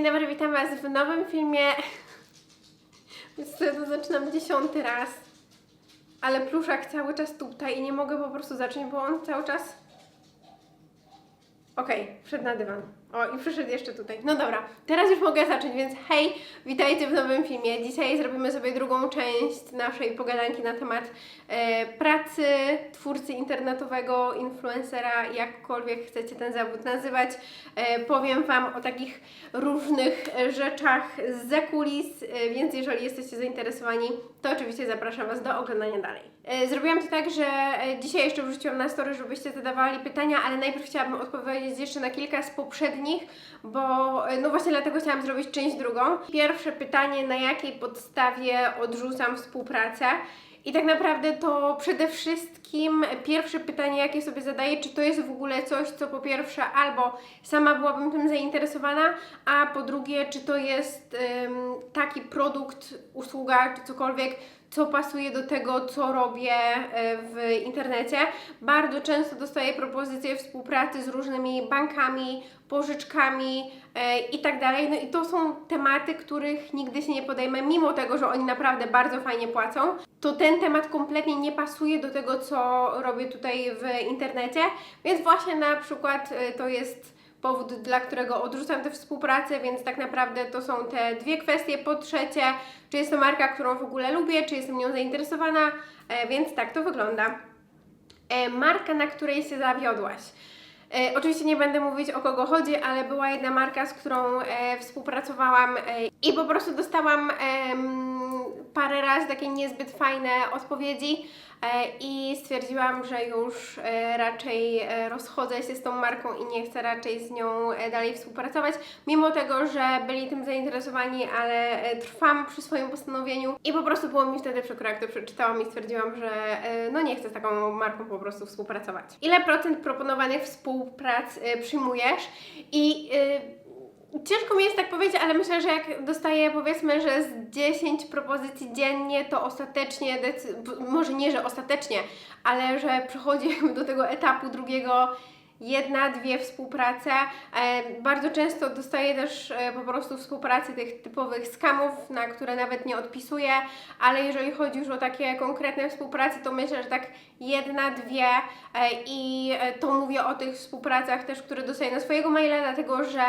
dzień dobry, witam Was w nowym filmie. To zaczynam dziesiąty raz. Ale pluszak cały czas tutaj i nie mogę po prostu zacząć, bo on cały czas... Okej, wszedł na dywan. O, i przyszedł jeszcze tutaj. No dobra, teraz już mogę zacząć, więc hej, witajcie w nowym filmie. Dzisiaj zrobimy sobie drugą część naszej pogadanki na temat e, pracy twórcy internetowego, influencera, jakkolwiek chcecie ten zawód nazywać. E, powiem Wam o takich różnych rzeczach z kulis, e, więc jeżeli jesteście zainteresowani, to oczywiście zapraszam Was do oglądania dalej. E, Zrobiłam to tak, że e, dzisiaj jeszcze wrzuciłam na story, żebyście zadawali pytania, ale najpierw chciałabym odpowiedzieć jeszcze na kilka z poprzednich, bo e, no właśnie dlatego chciałam zrobić część drugą. Pierwsze pytanie, na jakiej podstawie odrzucam współpracę? I tak naprawdę to przede wszystkim pierwsze pytanie, jakie sobie zadaję, czy to jest w ogóle coś, co po pierwsze albo sama byłabym tym zainteresowana, a po drugie, czy to jest taki produkt, usługa czy cokolwiek, co pasuje do tego, co robię e, w internecie. Bardzo często dostaję propozycje współpracy z różnymi bankami, pożyczkami i tak dalej. No i to są tematy, których nigdy się nie podejmę, mimo tego, że oni naprawdę bardzo fajnie płacą. To ten temat kompletnie nie pasuje do tego, co robię tutaj w internecie, więc właśnie na przykład e, to jest powód, dla którego odrzucam tę współpracę, więc tak naprawdę to są te dwie kwestie. Po trzecie, czy jest to marka, którą w ogóle lubię, czy jestem nią zainteresowana, e, więc tak to wygląda. E, marka, na której się zawiodłaś. E, oczywiście nie będę mówić o kogo chodzi, ale była jedna marka, z którą e, współpracowałam e, i po prostu dostałam em, parę razy takie niezbyt fajne odpowiedzi e, i stwierdziłam, że już e, raczej e, rozchodzę się z tą marką i nie chcę raczej z nią dalej współpracować, mimo tego, że byli tym zainteresowani, ale trwam przy swoim postanowieniu i po prostu było mi wtedy przykro, jak to przeczytałam i stwierdziłam, że no nie chcę z taką marką po prostu współpracować. Ile procent proponowanych współprac przyjmujesz i Ciężko mi jest tak powiedzieć, ale myślę, że jak dostaję powiedzmy, że z 10 propozycji dziennie, to ostatecznie, może nie, że ostatecznie, ale że przychodzi do tego etapu drugiego jedna, dwie współprace. E, bardzo często dostaję też e, po prostu współpracy tych typowych skamów, na które nawet nie odpisuję, ale jeżeli chodzi już o takie konkretne współprace, to myślę, że tak jedna, dwie e, i to mówię o tych współpracach też, które dostaję na swojego maila, dlatego że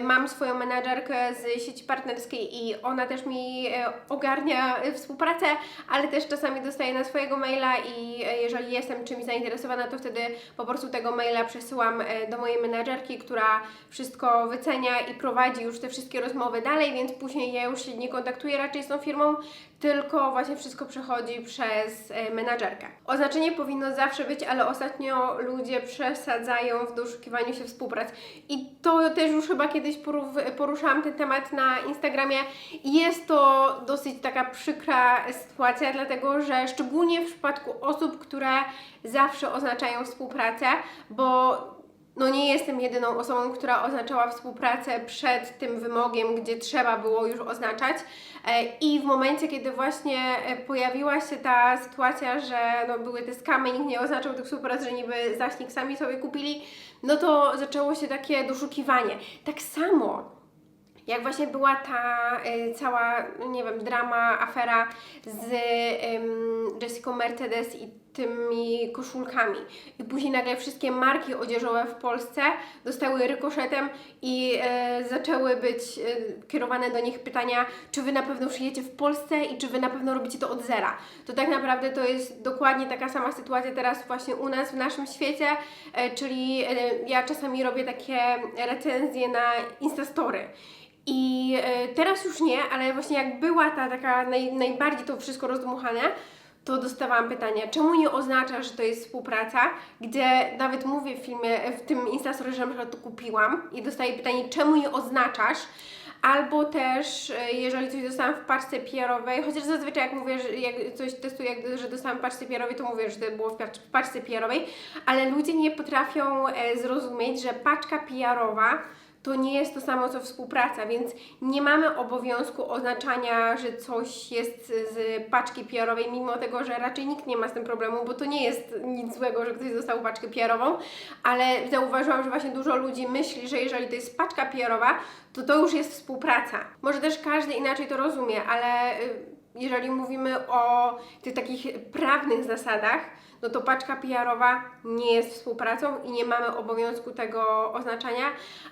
mam swoją menadżerkę z sieci partnerskiej i ona też mi ogarnia współpracę, ale też czasami dostaję na swojego maila i jeżeli jestem czymś zainteresowana, to wtedy po prostu tego maila przesyłam e, do mojej menadżerki, która wszystko wycenia i prowadzi już te wszystkie rozmowy dalej, więc później ja już się nie kontaktuję raczej z tą firmą, tylko właśnie wszystko przechodzi przez e, menadżerkę. Oznaczenie powinno zawsze być, ale ostatnio ludzie przesadzają w doszukiwaniu się współprac. I to też już chyba kiedyś poruszałam ten temat na Instagramie. Jest to dosyć taka przykra sytuacja, dlatego że szczególnie w przypadku osób, które zawsze oznaczają współpracę, bo no nie jestem jedyną osobą, która oznaczała współpracę przed tym wymogiem, gdzie trzeba było już oznaczać. E, I w momencie, kiedy właśnie e, pojawiła się ta sytuacja, że no były te skamy, nikt nie oznaczał tych współprac, że niby zaśnik sami sobie kupili, no to zaczęło się takie doszukiwanie. Tak samo jak właśnie była ta y, cała, nie wiem, drama, afera z ym, Jessica Mercedes i tymi koszulkami. I później nagle wszystkie marki odzieżowe w Polsce dostały rykoszetem i e, zaczęły być e, kierowane do nich pytania, czy wy na pewno szyjecie w Polsce i czy wy na pewno robicie to od zera. To tak naprawdę to jest dokładnie taka sama sytuacja teraz właśnie u nas w naszym świecie, e, czyli e, ja czasami robię takie recenzje na Instastory. I e, teraz już nie, ale właśnie jak była ta taka naj, najbardziej to wszystko rozdmuchane, to dostawałam pytanie, czemu nie oznacza, że to jest współpraca, gdzie nawet mówię w filmie, w tym Instastory, że to kupiłam i dostaję pytanie, czemu nie oznaczasz, albo też e, jeżeli coś dostałam w paczce PR-owej, chociaż zazwyczaj jak mówię, że jak coś testuję, że dostałam w paczce PR-owej, to mówię, że to było w paczce PR-owej, ale ludzie nie potrafią e, zrozumieć, że paczka PR-owa to nie jest to samo co współpraca, więc nie mamy obowiązku oznaczania, że coś jest z paczki PR-owej, mimo tego, że raczej nikt nie ma z tym problemu, bo to nie jest nic złego, że ktoś dostał paczkę PR-ową, ale zauważyłam, że właśnie dużo ludzi myśli, że jeżeli to jest paczka PR-owa, to to już jest współpraca. Może też każdy inaczej to rozumie, ale y, jeżeli mówimy o tych takich prawnych zasadach, no to paczka PR-owa nie jest współpracą i nie mamy obowiązku tego oznaczania,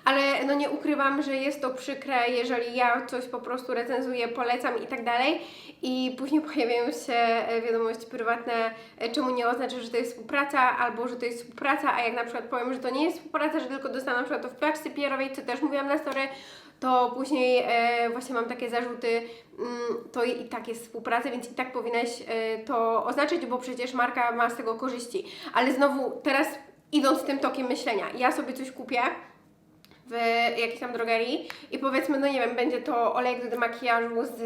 ale no nie ukrywam, że jest to przykre, jeżeli ja coś po prostu recenzuję, polecam i tak dalej. I później pojawiają się e, wiadomości prywatne, e, czemu nie oznacza, że to jest współpraca, albo że to jest współpraca, a jak na przykład powiem, że to nie jest współpraca, że tylko dostanę na przykład to w paczce PR-owej, co też mówiłam na story, to później e, właśnie mam takie zarzuty, mm, to i, tak jest współpraca, więc i tak powinnaś e, to oznaczyć, bo przecież marka ma z tego korzyści. Ale znowu, teraz idąc tym tokiem myślenia, ja sobie coś kupię w jakiejś tam drogerii i powiedzmy, no nie wiem, będzie to olejek do demakijażu z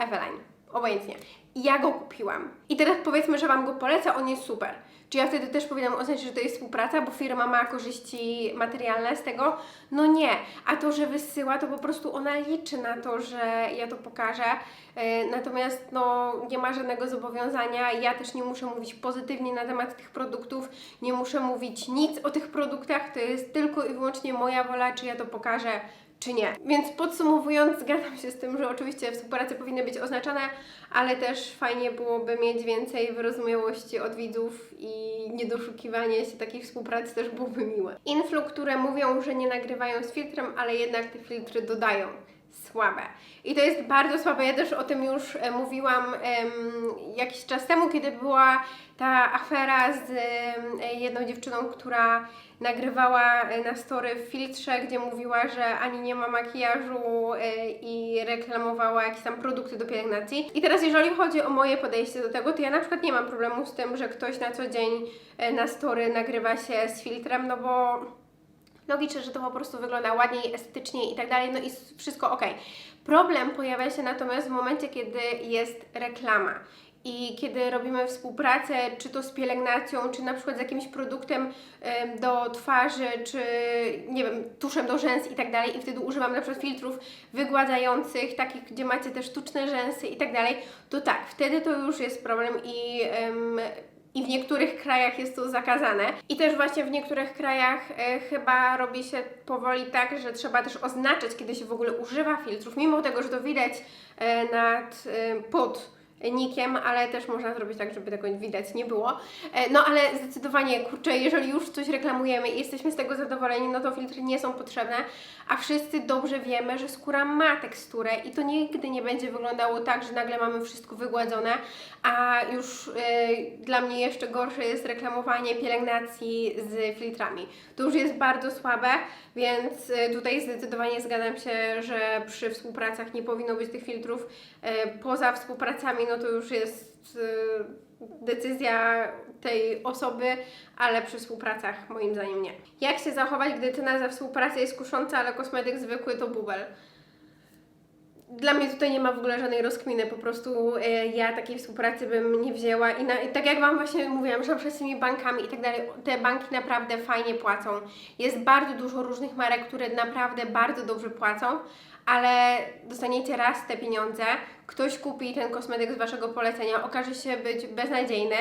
Eveline, obojętnie. Ja go kupiłam. I teraz powiedzmy, że Wam go polecę, on jest super. Czy ja wtedy też powinnam oznaczyć, że to jest współpraca, bo firma ma korzyści materialne z tego? No nie. A to, że wysyła, to po prostu ona liczy na to, że ja to pokażę. E, Natomiast no, nie ma żadnego zobowiązania. Ja też nie muszę mówić pozytywnie na temat tych produktów. Nie muszę mówić nic o tych produktach. To jest tylko i wyłącznie moja wola, czy ja to pokażę, czy nie. Więc podsumowując, zgadzam się z tym, że oczywiście współprace powinny być oznaczane, ale też fajnie byłoby mieć więcej wyrozumiałości od widzów i niedoszukiwanie się takiej współpracy też byłoby miłe. Influ, które mówią, że nie nagrywają z filtrem, ale jednak te filtry dodają. Słabe. I to jest bardzo słabe. Ja też o tym już e, mówiłam jakiś czas temu, kiedy była ta afera z jedną dziewczyną, która nagrywała e, na story w filtrze, gdzie mówiła, że ani nie ma makijażu e, i reklamowała jakieś tam produkty do pielęgnacji. I teraz jeżeli chodzi o moje podejście do tego, to ja na przykład nie mam problemu z tym, że ktoś na co dzień e, na story nagrywa się z filtrem, no bo logiczne, że to po prostu wygląda ładniej, estetycznie i tak dalej, no i wszystko ok. Problem pojawia się natomiast w momencie, kiedy jest reklama. I kiedy robimy współpracę, czy to z pielęgnacją, czy na przykład z jakimś produktem em, do twarzy, czy nie wiem, tuszem do rzęs i tak dalej, i wtedy używam na przykład filtrów wygładzających, takich, gdzie macie te sztuczne rzęsy i tak dalej, to tak, wtedy to już jest problem i em, i w niektórych krajach jest to zakazane. I też właśnie w niektórych krajach e, chyba robi się powoli tak, że trzeba też oznaczać, kiedy się w ogóle używa filtrów, mimo tego, że to widać e, nad, e, pod nikiem, ale też można zrobić tak, żeby tego widać nie było. E, no ale zdecydowanie, kurczę, jeżeli już coś reklamujemy i jesteśmy z tego zadowoleni, no to filtry nie są potrzebne, a wszyscy dobrze wiemy, że skóra ma teksturę i to nigdy nie będzie wyglądało tak, że nagle mamy wszystko wygładzone, a już e, dla mnie jeszcze gorsze jest reklamowanie pielęgnacji z filtrami. To już jest bardzo słabe, więc e, tutaj zdecydowanie zgadzam się, że przy współpracach nie powinno być tych filtrów. E, Poza współpracami, no to już jest e, decyzja tej osoby, ale przy współpracach moim zdaniem nie. Jak się zachować, gdy cena za współpracę jest kusząca, ale kosmetyk zwykły to bubel? Dla mnie tutaj nie ma w ogóle żadnej rozkminy, po prostu e, ja takiej współpracy bym nie wzięła i, na, i tak jak Wam właśnie mówiłam, że na przykład z tymi bankami i tak dalej, te banki naprawdę fajnie płacą. Jest bardzo dużo różnych marek, które naprawdę bardzo dobrze płacą, ale dostaniecie raz te pieniądze, ktoś kupi ten kosmetyk z Waszego polecenia, okaże się być beznadziejny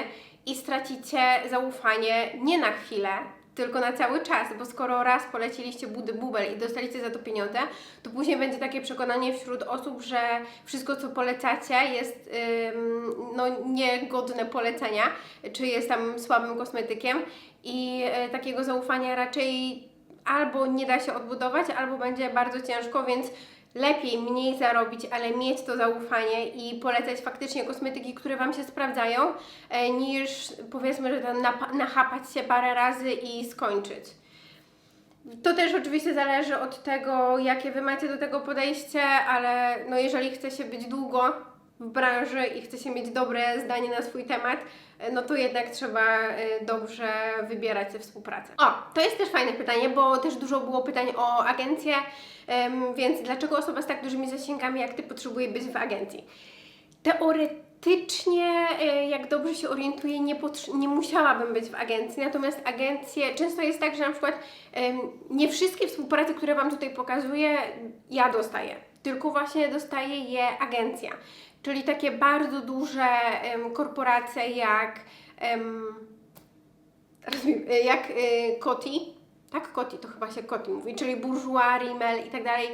i stracicie zaufanie nie na chwilę, tylko na cały czas, bo skoro raz poleciliście budy bubel i dostaliście za to pieniądze, to później będzie takie przekonanie wśród osób, że wszystko co polecacie jest ym, no, niegodne polecenia, czy jest tam słabym kosmetykiem. I y, takiego zaufania raczej albo nie da się odbudować, albo będzie bardzo ciężko, więc lepiej mniej zarobić, ale mieć to zaufanie i polecać faktycznie kosmetyki, które Wam się sprawdzają, e, niż powiedzmy, że tam nachapać się parę razy i skończyć. To też oczywiście zależy od tego, jakie Wy macie do tego podejście, ale no jeżeli chce się być długo w branży i chce się mieć dobre zdanie na swój temat, e, no to jednak trzeba e, dobrze wybierać tę współpracę. O, to jest też fajne pytanie, bo też dużo było pytań o agencję, więc dlaczego osoba z tak dużymi zasięgami jak Ty potrzebuje być w agencji? Teoretycznie e, jak dobrze się orientuję, nie, nie musiałabym być w agencji, natomiast agencje, często jest tak, że na przykład nie wszystkie współprace, które Wam tutaj pokazuję, ja dostaję, tylko właśnie dostaje je agencja, czyli takie bardzo duże em, korporacje jak, e, jak e, Coty, tak, Coty, to chyba się Coty mówi, czyli Bourjois, Rimmel i tak dalej,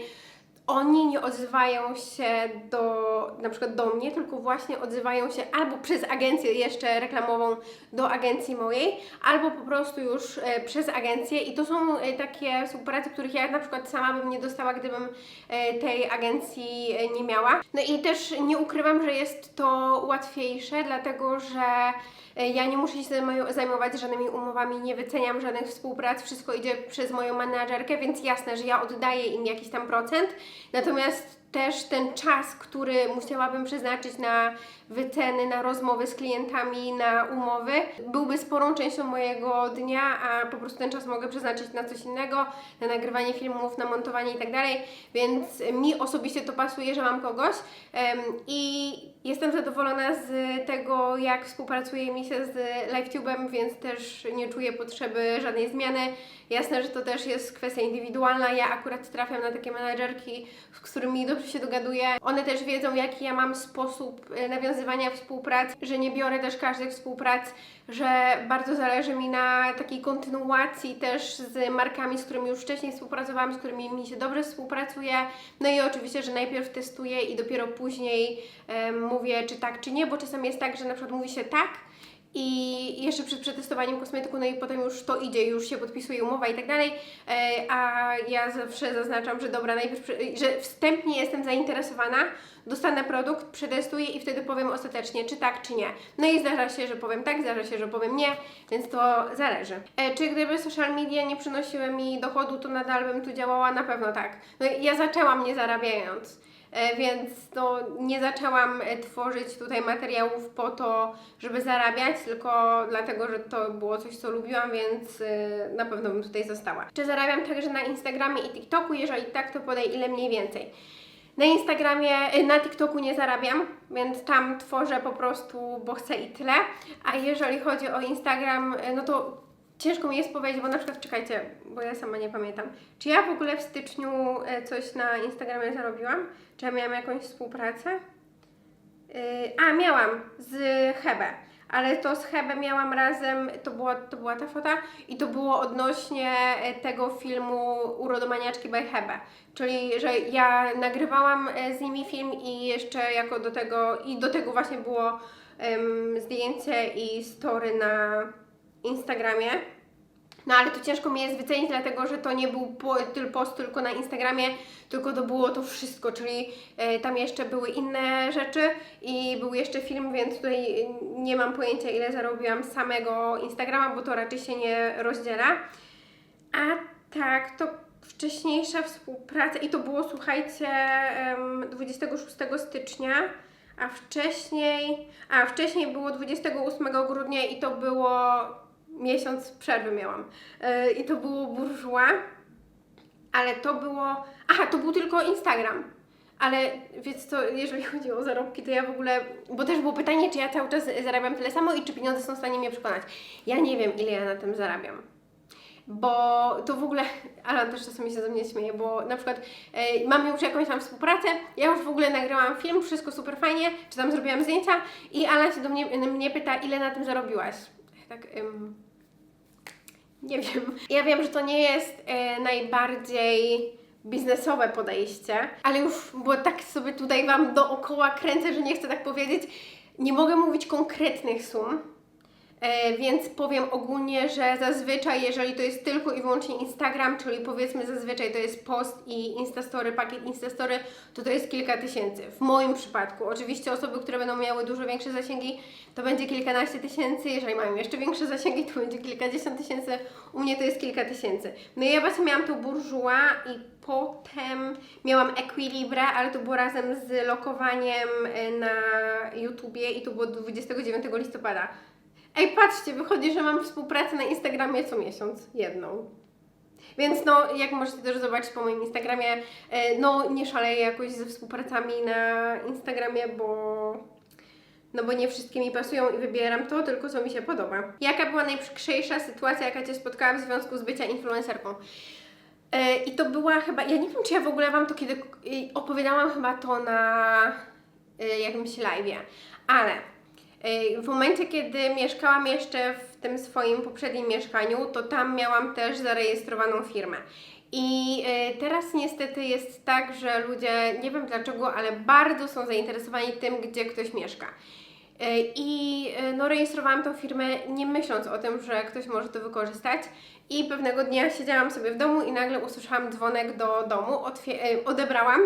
oni nie odzywają się do, na przykład do mnie, tylko właśnie odzywają się albo przez agencję jeszcze reklamową do agencji mojej, albo po prostu już e, przez agencję i to są e, takie współprace, których ja na przykład sama bym nie dostała, gdybym e, tej agencji e, nie miała. No i też nie ukrywam, że jest to łatwiejsze, dlatego że ja nie muszę się zajmo- zajmować żadnymi umowami, nie wyceniam żadnych współprac, wszystko idzie przez moją menadżerkę, więc jasne, że ja oddaję im jakiś tam procent, natomiast też ten czas, który musiałabym przeznaczyć na wyceny, na rozmowy z klientami, na umowy, byłby sporą częścią mojego dnia, a po prostu ten czas mogę przeznaczyć na coś innego, na nagrywanie filmów, na montowanie i tak dalej, więc mi osobiście to pasuje, że mam kogoś i jestem zadowolona z tego, jak współpracuje mi się z LiveTube'em, więc też nie czuję potrzeby żadnej zmiany. Jasne, że to też jest kwestia indywidualna. Ja akurat trafiam na takie menadżerki, z którymi dobrze się dogaduję. One też wiedzą, jaki ja mam sposób e, nawiązywania współpracy, że nie biorę też każdych współprac, że bardzo zależy mi na takiej kontynuacji też z markami, z którymi już wcześniej współpracowałam, z którymi mi się dobrze współpracuje. No i oczywiście, że najpierw testuję i dopiero później em, mówię, czy tak, czy nie, bo czasem jest tak, że na przykład mówi się tak, i jeszcze przed przetestowaniem kosmetyku, no i potem już to idzie, już się podpisuje umowa i tak dalej, e, a ja zawsze zaznaczam, że dobra, najpierw, że wstępnie jestem zainteresowana, dostanę produkt, przetestuję i wtedy powiem ostatecznie, czy tak, czy nie. No i zdarza się, że powiem tak, zdarza się, że powiem nie, więc to zależy. E, czy gdyby social media nie przynosiły mi dochodu, to nadal bym tu działała? Na pewno tak. No ja zaczęłam nie zarabiając. E, Więc no, nie zaczęłam e, tworzyć tutaj materiałów po to, żeby zarabiać, tylko dlatego, że to było coś, co lubiłam, więc e, na pewno bym tutaj została. Czy zarabiam także na Instagramie i TikToku? Jeżeli tak, to podaj ile mniej więcej. Na Instagramie, na TikToku nie zarabiam, więc tam tworzę po prostu, bo chcę i tyle. A jeżeli chodzi o Instagram, no to ciężko mi jest powiedzieć, bo na przykład, czekajcie, bo ja sama nie pamiętam. Czy ja w ogóle w styczniu e, coś na Instagramie zarobiłam? Czy ja miałam jakąś współpracę? Yy, a, miałam z Hebe, ale to z Hebe miałam razem, to była, to była ta fota i to było odnośnie e, tego filmu Urodomaniaczki by Hebe, czyli że ja nagrywałam z nimi film i jeszcze jako do tego, i do tego właśnie było zdjęcie i story na Instagramie. No ale to ciężko mi jest wycenić, dlatego że to nie był post tylko na Instagramie, tylko to było to wszystko, czyli e, tam jeszcze były inne rzeczy i był jeszcze film, więc tutaj nie mam pojęcia ile zarobiłam z samego Instagrama, bo to raczej się nie rozdziela. A tak, to wcześniejsza współpraca i to było, słuchajcie, em, 26 stycznia, a wcześniej, a wcześniej było 28 grudnia i to było miesiąc przerwy miałam. Yy, I to było Bourjois, ale to było. Aha, to był tylko Instagram. Ale więc co, jeżeli chodzi o zarobki, to ja w ogóle. Bo też było pytanie, czy ja cały czas zarabiam tyle samo i czy pieniądze są w stanie mnie przekonać. Ja nie wiem, ile ja na tym zarabiam. Bo to w ogóle, Alan też czasami się ze mnie śmieje, bo na przykład e, mamy już jakąś tam współpracę, ja już w ogóle nagrałam film, wszystko super fajnie, czy tam zrobiłam zdjęcia i Alan się do mnie, mnie pyta, ile na tym zarobiłaś. Tak, ym, nie wiem. Ja wiem, że to nie jest e, najbardziej biznesowe podejście, ale już, bo tak sobie tutaj Wam dookoła kręcę, że nie chcę tak powiedzieć, nie mogę mówić konkretnych sum, więc powiem ogólnie, że zazwyczaj, jeżeli to jest tylko i wyłącznie Instagram, czyli powiedzmy zazwyczaj to jest post i Instastory, pakiet Instastory, to to jest kilka tysięcy. W moim przypadku. Oczywiście osoby, które będą miały dużo większe zasięgi, to będzie kilkanaście tysięcy. Jeżeli mają jeszcze większe zasięgi, to będzie kilkadziesiąt tysięcy. U mnie to jest kilka tysięcy. No i ja właśnie miałam tu Bourjois i potem miałam Equilibra, ale to było razem z lokowaniem e, na YouTubie i to było 29 listopada. Ej, patrzcie, wychodzi, że mam współpracę na Instagramie co miesiąc, jedną. Więc no, jak możecie też zobaczyć po moim Instagramie, e, no nie szaleję jakoś ze współpracami na Instagramie, bo no bo nie wszystkie mi pasują i wybieram to, tylko co mi się podoba. Jaka była najprzykrzejsza sytuacja, jaka Cię spotkała w związku z bycia influencerką? E, I to była chyba, ja nie wiem, czy ja w ogóle Wam to kiedy y, opowiadałam chyba to na jakimś live'ie, ale w momencie, kiedy mieszkałam jeszcze w tym swoim poprzednim mieszkaniu, to tam miałam też zarejestrowaną firmę. I y, teraz niestety jest tak, że ludzie, nie wiem dlaczego, ale bardzo są zainteresowani tym, gdzie ktoś mieszka. Y, I y, no, rejestrowałam tą firmę nie myśląc o tym, że ktoś może to wykorzystać. I pewnego dnia siedziałam sobie w domu i nagle usłyszałam dzwonek do domu, odebrałam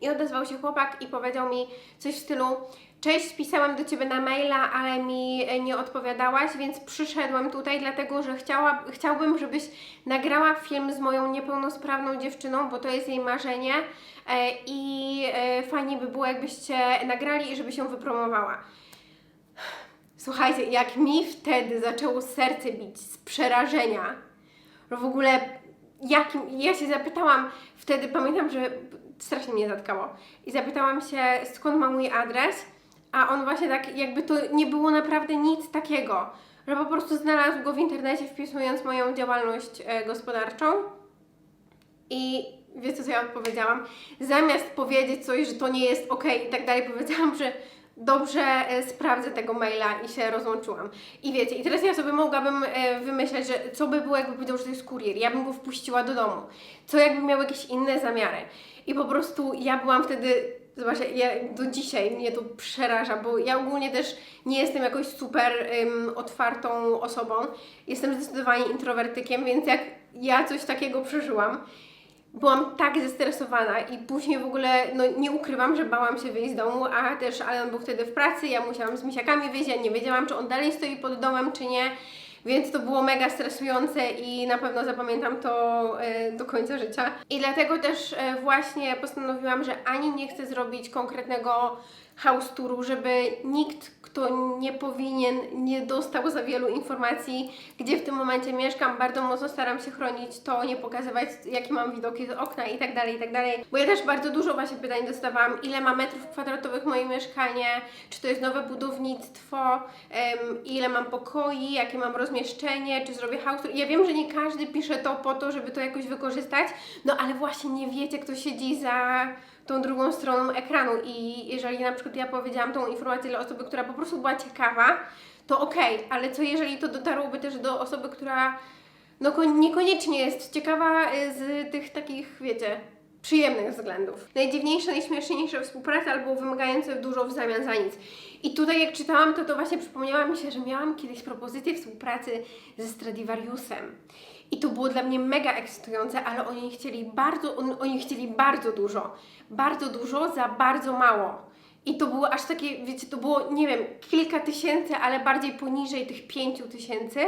i odezwał się chłopak i powiedział mi coś w stylu Cześć, pisałam do Ciebie na maila, ale mi e, nie odpowiadałaś, więc przyszedłem tutaj, dlatego że chciała, chciałbym, żebyś nagrała film z moją niepełnosprawną dziewczyną, bo to jest jej marzenie e, i e, fajnie by było, jakbyście nagrali i żeby się wypromowała. Słuchajcie, jak mi wtedy zaczęło serce bić z przerażenia, że w ogóle jakim, ja się zapytałam, wtedy pamiętam, że strasznie mnie zatkało i zapytałam się skąd ma mój adres, a on właśnie tak jakby to nie było naprawdę nic takiego, że po prostu znalazł go w internecie wpisując moją działalność e, gospodarczą i wiecie co ja odpowiedziałam? Zamiast powiedzieć coś, że to nie jest ok i tak dalej, powiedziałam, że dobrze e, sprawdzę tego maila i się rozłączyłam. I wiecie, i teraz ja sobie mogłabym e, wymyśleć, że co by było, jakby powiedział, że to jest kurier. Ja bym go wpuściła do domu. Co jakby miał jakieś inne zamiary. I po prostu ja byłam wtedy, zobaczcie, ja do dzisiaj mnie to przeraża, bo ja ogólnie też nie jestem jakoś super ym, otwartą osobą. Jestem zdecydowanie introwertykiem, więc jak ja coś takiego przeżyłam, byłam tak zestresowana i później w ogóle, no nie ukrywam, że bałam się wyjść z domu, a też Alan był wtedy w pracy, ja musiałam z misiakami wyjść, ja nie wiedziałam, czy on dalej stoi pod domem, czy nie, więc to było mega stresujące i na pewno zapamiętam to e, do końca życia. I dlatego też e, właśnie postanowiłam, że ani nie chcę zrobić konkretnego house touru, żeby nikt, kto nie powinien, nie dostał za wielu informacji, gdzie w tym momencie mieszkam. Bardzo mocno staram się chronić to, nie pokazywać, jakie mam widoki z okna i tak dalej, i tak dalej. Bo ja też bardzo dużo właśnie pytań dostawałam, ile ma metrów kwadratowych moje mieszkanie, czy to jest nowe budownictwo, em, ile mam pokoi, jakie mam rozmieszczenie, czy zrobię house tour. Ja wiem, że nie każdy pisze to po to, żeby to jakoś wykorzystać, no ale właśnie nie wiecie, kto siedzi za tą drugą stroną ekranu i jeżeli na przykład ja powiedziałam tą informację dla osoby, która po prostu była ciekawa, to okej, ale co jeżeli to dotarłoby też do osoby, która no ko- niekoniecznie jest ciekawa y, z tych takich, wiecie, przyjemnych względów. Najdziwniejsze, najśmieszniejsze współpraca albo wymagające dużo w zamian za nic. I tutaj jak czytałam to, to właśnie przypomniała mi się, że miałam kiedyś propozycję współpracy ze Stradivariusem. I to było dla mnie mega ekscytujące, ale oni chcieli bardzo, on, oni chcieli bardzo dużo. Bardzo dużo za bardzo mało. I to było aż takie, wiecie, to było, nie wiem, kilka tysięcy, ale bardziej poniżej tych pięciu tysięcy.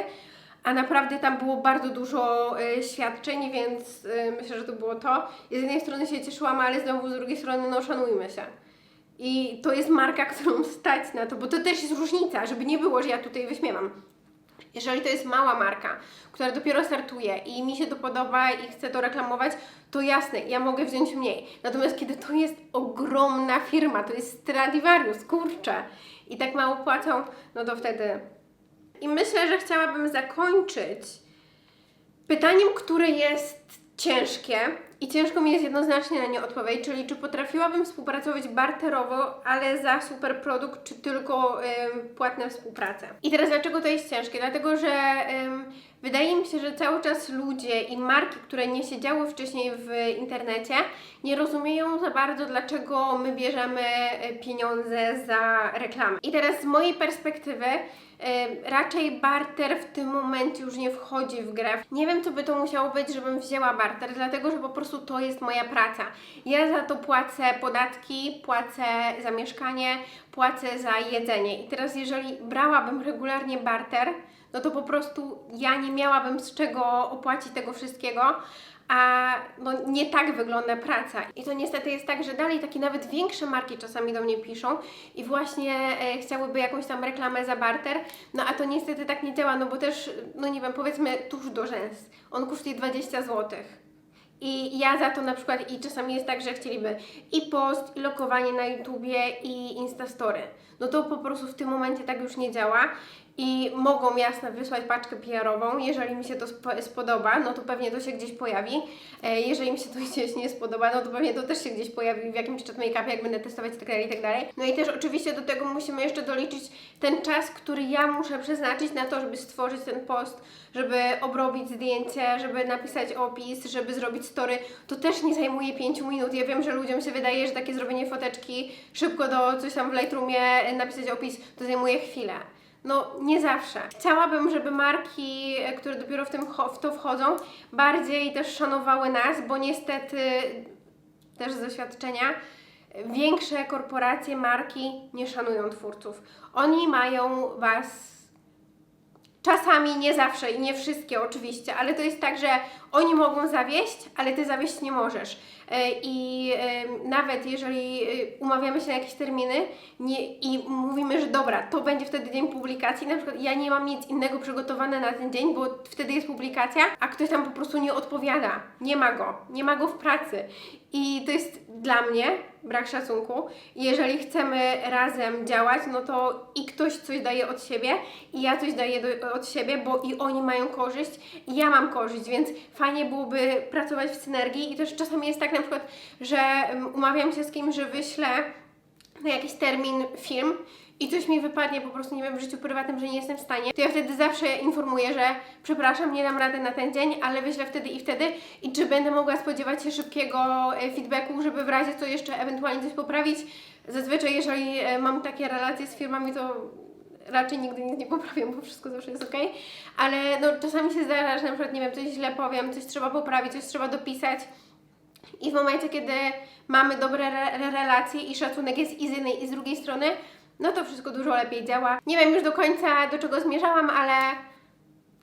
A naprawdę tam było bardzo dużo e, świadczeń, więc e, myślę, że to było to. I z jednej strony się cieszyłam, ale znowu z drugiej strony, no szanujmy się. I to jest marka, którą stać na to, bo to też jest różnica, żeby nie było, że ja tutaj wyśmiewam. Jeżeli to jest mała marka, która dopiero startuje i mi się to podoba i chcę to reklamować, to jasne, ja mogę wziąć mniej. Natomiast kiedy to jest ogromna firma, to jest Stradivarius, kurczę, i tak mało płacą, no to wtedy. I myślę, że chciałabym zakończyć pytaniem, które jest ciężkie i ciężko mi jest jednoznacznie na nie odpowiedzieć, czyli czy potrafiłabym współpracować barterowo, ale za super produkt, czy tylko ym, płatne. I teraz dlaczego to jest ciężkie? Dlatego, że ym, wydaje mi się, że cały czas ludzie i marki, które nie siedziały wcześniej w internecie, nie rozumieją za bardzo, dlaczego my bierzemy y, pieniądze za reklamy. I teraz z mojej perspektywy raczej barter w tym momencie już nie wchodzi w grę. Nie wiem, co by to musiało być, żebym wzięła barter, dlatego że po prostu to jest moja praca. Ja za to płacę podatki, płacę za mieszkanie, płacę za jedzenie. I teraz, jeżeli brałabym regularnie barter, no to po prostu ja nie miałabym z czego opłacić tego wszystkiego, a no nie tak wygląda praca. I to niestety jest tak, że dalej takie nawet większe marki czasami do mnie piszą i właśnie e, chciałyby jakąś tam reklamę za barter, no a to niestety tak nie działa, no bo też, no nie wiem, powiedzmy tuż do rzęs, on kosztuje 20 zł. I ja za to na przykład, i czasami jest tak, że chcieliby i post, i lokowanie na YouTubie, i Instastory. No to po prostu w tym momencie tak już nie działa i mogą jasno wysłać paczkę PR-ową. Jeżeli mi się to spo- spodoba, no to pewnie to się gdzieś pojawi. E, jeżeli mi się to gdzieś nie spodoba, no to pewnie to też się gdzieś pojawi w jakimś chat make-upie, jak będę testować itd., itd. No i też oczywiście do tego musimy jeszcze doliczyć ten czas, który ja muszę przeznaczyć na to, żeby stworzyć ten post, żeby obrobić zdjęcie, żeby napisać opis, żeby zrobić story. To też nie zajmuje 5 minut. Ja wiem, że ludziom się wydaje, że takie zrobienie foteczki szybko do coś tam w Lightroomie, e, napisać opis, to zajmuje chwilę. No, nie zawsze. Chciałabym, żeby marki, e, które dopiero w, tym, w to wchodzą, bardziej też szanowały nas, bo niestety też z doświadczenia większe korporacje, marki nie szanują twórców. Oni mają was Czasami, nie zawsze i nie wszystkie oczywiście, ale to jest tak, że oni mogą zawieść, ale ty zawieść nie możesz. E, I e, nawet jeżeli e, umawiamy się na jakieś terminy nie, i mówimy, że dobra, to będzie wtedy dzień publikacji, na przykład ja nie mam nic innego przygotowane na ten dzień, bo wtedy jest publikacja, a ktoś tam po prostu nie odpowiada. Nie ma go, nie ma go w pracy. I to jest dla mnie brak szacunku. Jeżeli chcemy razem działać, no to i ktoś coś daje od siebie, i ja coś daję do, od siebie, bo i oni mają korzyść, i ja mam korzyść, więc fajnie byłoby pracować w synergii. I też czasami jest tak na przykład, że um, umawiam się z kimś, że wyślę na jakiś termin film i coś mi wypadnie po prostu, nie wiem, w życiu prywatnym, że nie jestem w stanie, to ja wtedy zawsze informuję, że przepraszam, nie dam rady na ten dzień, ale wyślę wtedy i wtedy. I czy będę mogła spodziewać się szybkiego e, feedbacku, żeby w razie co jeszcze ewentualnie coś poprawić. Zazwyczaj, jeżeli e, mam takie relacje z firmami, to raczej nigdy nic nie poprawiam, bo wszystko zawsze jest ok, ale no czasami się zdarza, że na przykład, nie wiem, coś źle powiem, coś trzeba poprawić, coś trzeba dopisać, i w momencie, kiedy mamy dobre re- re- relacje i szacunek jest i z jednej i z drugiej strony, no to wszystko dużo lepiej działa. Nie wiem już do końca do czego zmierzałam, ale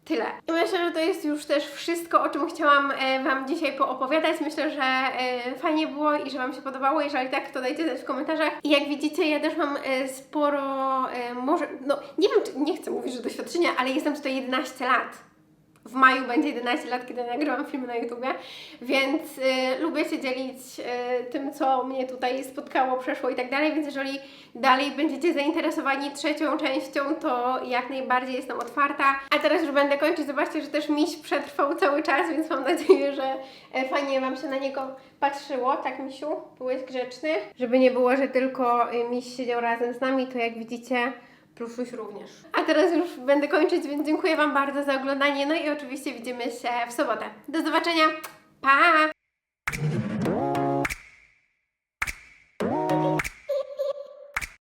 tyle. I myślę, że to jest już też wszystko, o czym chciałam e, Wam dzisiaj poopowiadać. Myślę, że e, fajnie było i że Wam się podobało. Jeżeli tak, to dajcie znać w komentarzach. I jak widzicie, ja też mam e, sporo, może, no nie wiem, czy, nie chcę mówić, że doświadczenia, ale jestem tutaj 11 lat w maju będzie 11 lat, kiedy nagrywam filmy na YouTubie, więc y, lubię się dzielić y, tym, co mnie tutaj spotkało, przeszło i tak dalej, więc jeżeli dalej będziecie zainteresowani trzecią częścią, to jak najbardziej jestem otwarta. A teraz już będę kończyć. Zobaczcie, że też miś przetrwał cały czas, więc mam nadzieję, że e, fajnie Wam się na niego patrzyło. Tak, misiu? Byłeś grzeczny? Żeby nie było, że tylko y, miś siedział razem z nami, to jak widzicie... Pluszuś również. A teraz już będę kończyć, więc dziękuję Wam bardzo za oglądanie. No i oczywiście widzimy się w sobotę. Do zobaczenia. Pa!